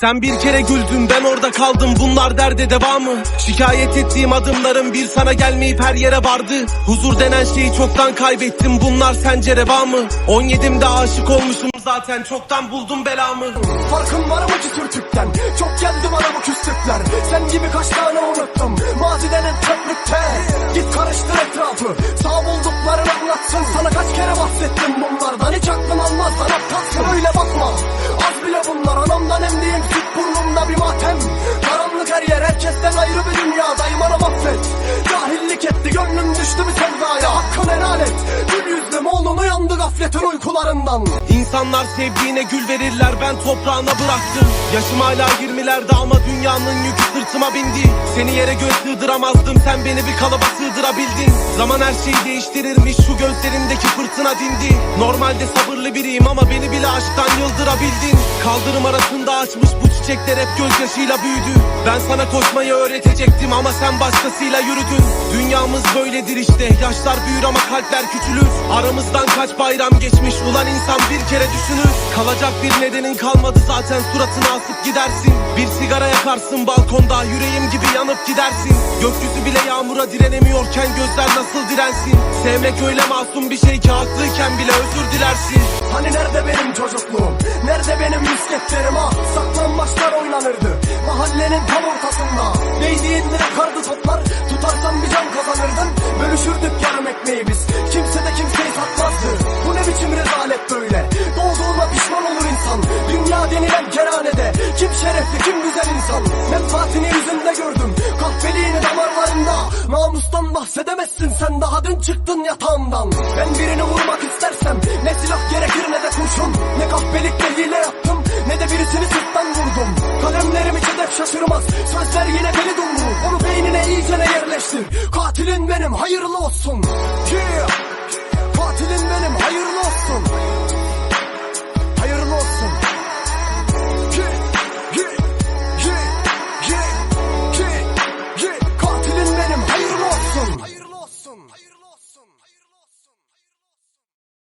Sen bir kere güldün ben orada kaldım. Bunlar derde devamı. Şikayet ettiğim adımların bir sana gelmeyip her yere vardı. Huzur denen şeyi çoktan kaybettim. Bunlar sence reva mı? 17'imde aşık olmuşum zaten. Çoktan buldum belamı. Farkın var mı ki sürtükten? Çok geldi bana bu küslükler Sen gibi kaç tane unuttum? Mazi denen çöplükte. Git karıştır etrafı. Sağ bulduklarını anlatsın. Sana kaç kere bahsettim bunlardan? Hiç aklım almaz. Lan aptalsın Öyle burnumda bir matem. Karanlık her yer herkesten ayrı bir dünyadayım. Anam affet. Cahillik etti gönlüm düştü bir sevdaya. Hakkını helal et. Gül uyandı gafletin uykularından. İnsanlar sevdiğine gül verirler ben toprağına bıraktım. Yaşım hala 20'lerde ama dünyanın yükü sırtıma bindi. Seni yere göz sığdıramazdım sen beni bir kalıba sığdırabildin. Zaman her şeyi değiştirirmiş şu gözlerindeki fırtına dindi. Normalde sabırlı biriyim ama beni bile aşktan yıldırabildin. Kaldırım arasında açmış bu çiçekler hep gözyaşıyla büyüdü. Ben sana koşmayı öğretecektim ama sen başkasıyla yürüdün. Dünyamız böyledir işte yaşlar büyür ama kalpler küçülür. Aramızdan kaç bayram geçmiş ulan insan bir kere düşünür Kalacak bir nedenin kalmadı zaten suratını asıp gidersin Bir sigara yakarsın balkonda yüreğim gibi yanıp gidersin Gökyüzü bile yağmura direnemiyorken gözler nasıl dirensin Sevmek öyle masum bir şey ki haklıyken bile özür dilersin Hani nerede benim çocukluğum? Nerede benim misketlerim ha? Saklambaçlar oynanırdı. Mahallenin tam ortasında. Değdiğinde yakardı toplar. Tutarsan bir can kazanırdın. Bölüşürdük yarım ekmeği. Kimse rezalet böyle? Doğduğuna pişman olur insan. Dünya denilen kerhanede. Kim şerefli kim güzel insan. Menfaatini yüzünde gördüm. Kahveliğini damarlarında. Namustan bahsedemezsin sen daha dün çıktın yatağımdan. Ben birini vurmak istersem ne silah gerekir ne de kurşun. Ne kahpelikle hile yaptım ne de birisini sırttan vurdum. Kalemlerim hiç hedef şaşırmaz. Sözler yine deli dumru. Onu beynine iyicene yerleştir. Katilin benim hayırlı olsun.